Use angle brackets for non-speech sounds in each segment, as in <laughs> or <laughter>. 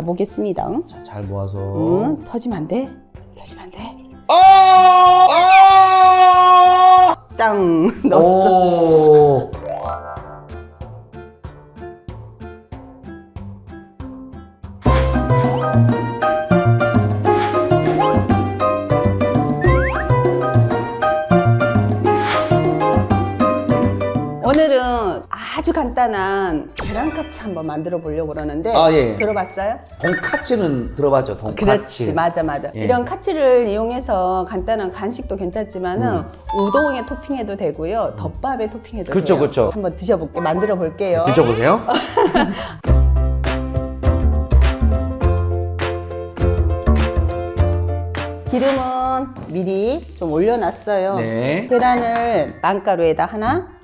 가보겠습니다. 자, 잘 모아서. 음, 터지면 안 돼. 터지면 안 돼. 아! 아! 땅 넣었어. 오. 오늘은 아주 간단한 계란카츠 한번 만들어 보려고 그러는데 아, 예. 들어봤어요? 돈카츠는 들어봤죠. 돈카츠. 그렇지 맞아 맞아 예. 이런 카츠를 이용해서 간단한 간식도 괜찮지만은 음. 우동에 토핑해도 되고요 덮밥에 토핑해도 그쵸, 돼요 그쵸. 한번 드셔볼게 만들어 볼게요 드셔보세요. <laughs> 기름은 미리 좀 올려놨어요 네. 계란을 빵가루에다 하나 톡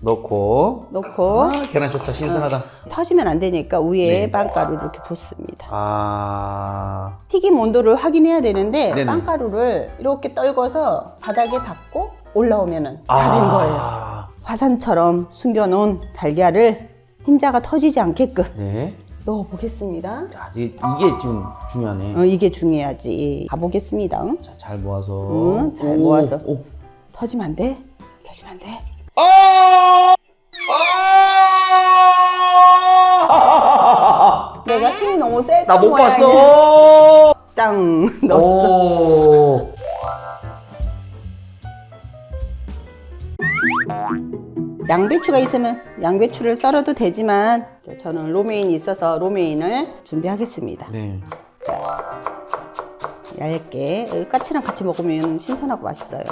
넣고. 넣고 아, 계란 좋다. 신선하다. 터지면 안 되니까 위에 네. 빵가루를 이렇게 붓습니다 아. 튀김 온도를 확인해야 되는데 네네. 빵가루를 이렇게 떨궈서 바닥에 닫고 올라오면 다된 거예요. 아. 화산처럼 숨겨놓은 달걀을 흰자가 터지지 않게끔 네. 넣어보겠습니다. 야, 이게, 이게 지금 중요하네. 어, 이게 중요하지. 가보겠습니다. 자, 잘 모아서. 응, 잘 오, 모아서. 오. 터지면 안 돼. 터지면 안 돼. 아! 아! 내가 힘이 너무 세다. 나 못 봤어. <laughs> 땅 넣었어. 오. 양배추가 있으면 양배추를 썰어도 되지만 저는 로메인이 있어서 로메인을 준비하겠습니다. 네. 얇게 까치랑 같이 먹으면 신선하고 맛있어요.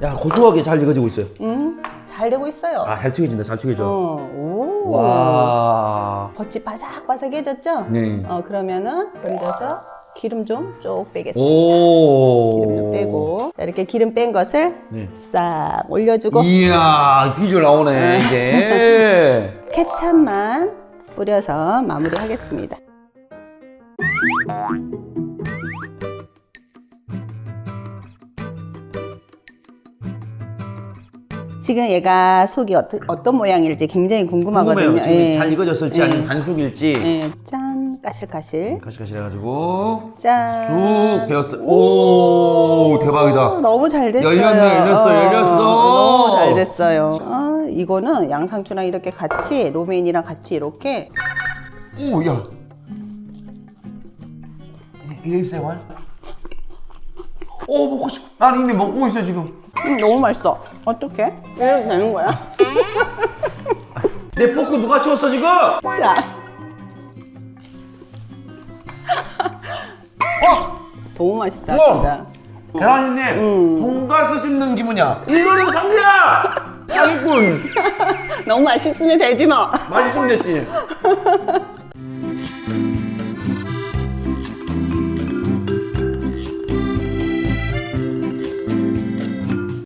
야, 고소하게 잘 익어지고 있어요. 음, 잘 되고 있어요. 아, 잘 튀겨진다. 잘 튀겨져. 어, 오. 와. 겉이 바삭바삭해졌죠? 네. 어, 그러면은 건져서 기름 좀 쭉 빼겠습니다. 오. 기름 좀 빼고 자, 이렇게 기름 뺀 것을 네. 싹 올려주고 이야, 비주얼 나오네, 이게. <laughs> 케찹만 뿌려서 마무리하겠습니다. 지금 얘가 속이 어떠, 어떤 모양일지 굉장히 궁금하거든요. 궁금해요. 지금 예. 잘 익어졌을지 예. 아니면 반숙일지. 예. 짠, 까실까실. 가시가시 해가지고 짠. 쑥 배웠어. 오, 대박이다. 오, 너무 잘 됐어요. 열렸네, 열렸어, 열렸어. 너무 잘 됐어요. 아, 이거는 양상추랑 이렇게 같이 로메인이랑 같이 이렇게 오, 야. ASMR? 오, 먹고 싶어. 난 이미 먹고 있어, 지금. 음, 너무 맛있어. 어떡해? 이래도 되는 거야? <laughs> 내 포크 누가 치웠어, 지금? 자. 어? 너무 맛있다, 우와. 진짜. 계란이님, 음. 돈가스 씹는 기분이야. 이거는 상이야! <laughs> 사기꾼! 너무 맛있으면 되지 뭐. 맛이 좀 됐지? <laughs>